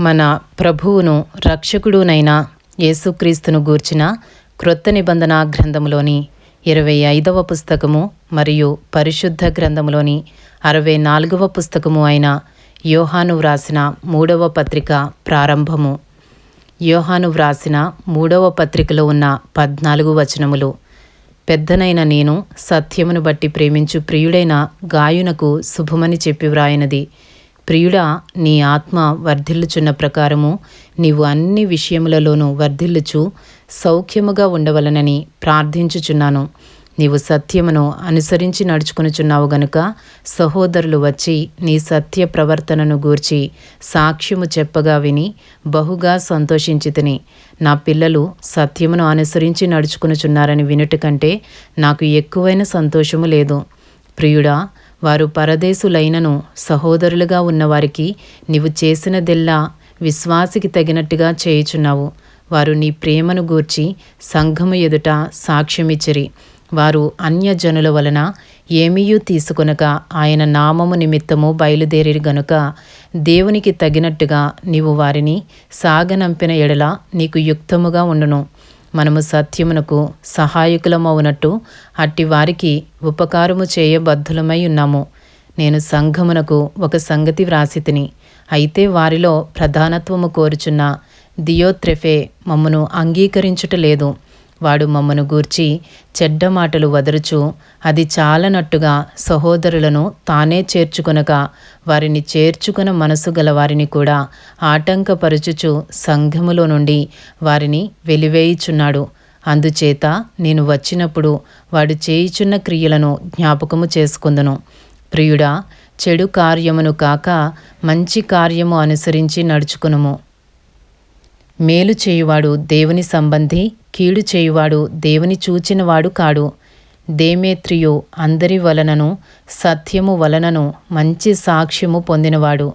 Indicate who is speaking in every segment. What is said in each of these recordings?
Speaker 1: మన ప్రభువును రక్షకుడునైన యేసుక్రీస్తును గూర్చిన క్రొత్త నిబంధన గ్రంథములోని ఇరవై ఐదవ పుస్తకము మరియు పరిశుద్ధ గ్రంథములోని అరవై నాలుగవ పుస్తకము అయిన యోహాను వ్రాసిన మూడవ పత్రిక ప్రారంభము. యోహాను వ్రాసిన మూడవ పత్రికలో ఉన్న పద్నాలుగు వచనములు. పెద్దనైన నేను సత్యమును బట్టి ప్రేమించు ప్రియుడైన గాయునకు శుభమని చెప్పి వ్రాయినది. ప్రియుడా నీ ఆత్మ వర్ధిల్లుచున్న ప్రకారము నీవు అన్ని విషయములలోనూ వర్ధిల్లుచు సౌఖ్యముగా ఉండవలనని ప్రార్థించుచున్నాను. నీవు సత్యమును అనుసరించి నడుచుకునుచున్నావు గనుక సహోదరులు వచ్చి నీ సత్య ప్రవర్తనను గూర్చి సాక్ష్యము చెప్పగా విని బహుగా సంతోషించితిని నా పిల్లలు సత్యమును అనుసరించి నడుచుకునుచున్నారని వినుట కంటే నాకు ఎక్కువైన సంతోషము లేదు. ప్రియుడా వారు పరదేశులైనను సహోదరులుగా ఉన్నవారికి నీవు చేసినదెల్లా విశ్వాసికి తగినట్టుగా చేయుచున్నావు. వారు నీ ప్రేమను గూర్చి సంఘము ఎదుట సాక్ష్యమిచ్చిరి. వారు అన్యజనుల వలన ఏమీయూ తీసుకొనక ఆయన నామము నిమిత్తము బయలుదేరి గనుక దేవునికి తగినట్టుగా నీవు వారిని సాగనంపిన ఎడల నీకు యుక్తముగా ఉండును. మనము సత్యమునకు సహాయకులమవునట్టు అట్టి వారికి ఉపకారము చేయబద్ధులమై ఉన్నాము. నేను సంఘమునకు ఒక సంగతి వ్రాసితిని. అయితే వారిలో ప్రధానత్వము కోరుచున్న దియోత్రెఫే మమ్మను అంగీకరించుటలేదు వాడు మమ్మను గూర్చి చెడ్డ మాటలు వదరుచు అది చాలనట్టుగా సహోదరులను తానే చేర్చుకునగా వారిని చేర్చుకున్న మనసు గల వారిని కూడా ఆటంకపరుచుచు సంఘములో నుండి వారిని వెలివేయుచున్నాడు. అందుచేత నేను వచ్చినప్పుడు వాడు చేయుచున్న క్రియలను జ్ఞాపకము చేసుకుందును. ప్రియుడా చెడు కార్యమును కాక మంచి కార్యము అనుసరించి నడుచుకునుము. మేలు చేయువాడు దేవుని సంబంధి కీడు చేయువాడు దేవుని చూచినవాడు కాడు. దేమేత్రియు అందరి వలనను సత్యము వలనను మంచి సాక్ష్యము పొందినవాడు.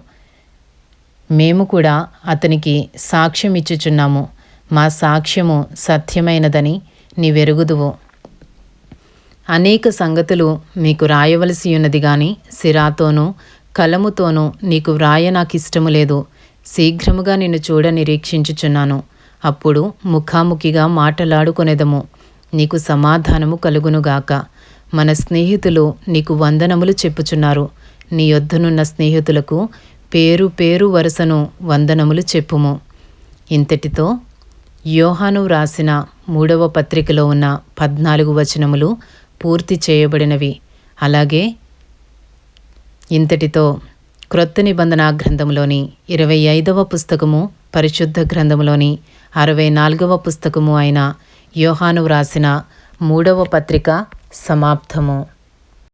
Speaker 1: మేము కూడా అతనికి సాక్ష్యం ఇచ్చుచున్నాము మా సాక్ష్యము సత్యమైనదని నీవెరుగుదువు. అనేక సంగతులు మీకు రాయవలసి ఉన్నది గాని సిరాతోనూ కలముతోనూ నీకు వ్రాయ నాకు ఇష్టము లేదు. శీఘ్రముగా నిన్ను చూడ నిరీక్షించుచున్నాను. అప్పుడు ముఖాముఖిగా మాటలాడుకొనేదము. నీకు సమాధానము కలుగునుగాక. మన స్నేహితులు నీకు వందనములు చెప్పుచున్నారు. నీ యొద్దనున్న స్నేహితులకు పేరు పేరు వరుసను వందనములు చెప్పుము. ఇంతటితో యోహాను వ్రాసిన మూడవ పత్రికలో ఉన్న పద్నాలుగు వచనములు పూర్తి చేయబడినవి. అలాగే ఇంతటితో క్రొత్త నిబంధన గ్రంథంలోని ఇరవై ఐదవ పుస్తకము పరిశుద్ధ గ్రంథములోని అరవై నాలుగవ పుస్తకము అయిన యోహాను వ్రాసిన మూడవ పత్రిక సమాప్తము.